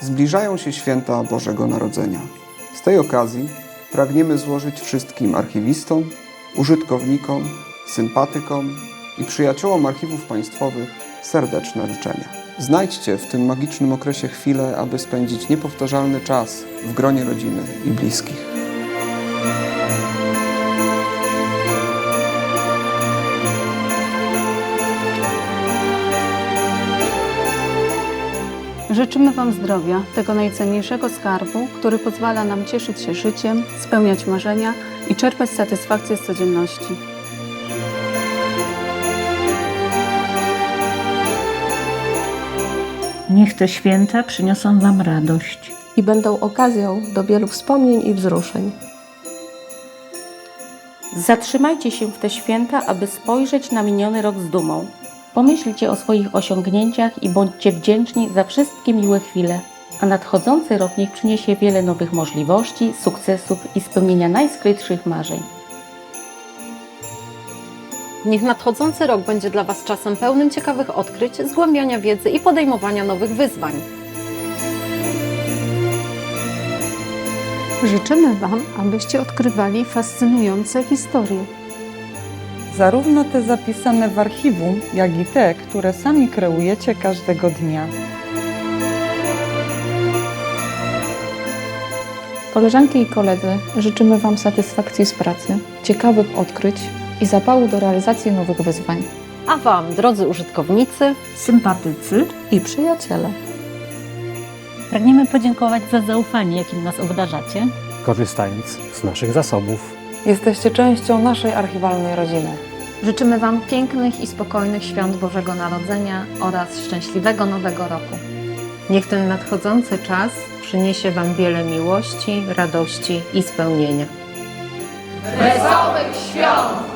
Zbliżają się święta Bożego Narodzenia. Z tej okazji pragniemy złożyć wszystkim archiwistom, użytkownikom, sympatykom i przyjaciołom archiwów państwowych serdeczne życzenia. Znajdźcie w tym magicznym okresie chwilę, aby spędzić niepowtarzalny czas w gronie rodziny i bliskich. Życzymy Wam zdrowia, tego najcenniejszego skarbu, który pozwala nam cieszyć się życiem, spełniać marzenia i czerpać satysfakcję z codzienności. Niech te święta przyniosą Wam radość. i będą okazją do wielu wspomnień i wzruszeń. Zatrzymajcie się w te święta, aby spojrzeć na miniony rok z dumą. Pomyślcie o swoich osiągnięciach i bądźcie wdzięczni za wszystkie miłe chwile. A nadchodzący rok niech przyniesie wiele nowych możliwości, sukcesów i spełnienia najskrytszych marzeń. Niech nadchodzący rok będzie dla Was czasem pełnym ciekawych odkryć, zgłębiania wiedzy i podejmowania nowych wyzwań. Życzymy Wam, abyście odkrywali fascynujące historie. Zarówno te zapisane w archiwum, jak i te, które sami kreujecie każdego dnia. Koleżanki i koledzy, życzymy Wam satysfakcji z pracy, ciekawych odkryć i zapału do realizacji nowych wyzwań. A Wam, drodzy użytkownicy, Sympatycy, I przyjaciele. Pragniemy podziękować za zaufanie, jakim nas obdarzacie. korzystając z naszych zasobów. Jesteście częścią naszej archiwalnej rodziny. Życzymy Wam pięknych i spokojnych świąt Bożego Narodzenia oraz szczęśliwego Nowego Roku. Niech ten nadchodzący czas przyniesie Wam wiele miłości, radości i spełnienia. Wesołych świąt!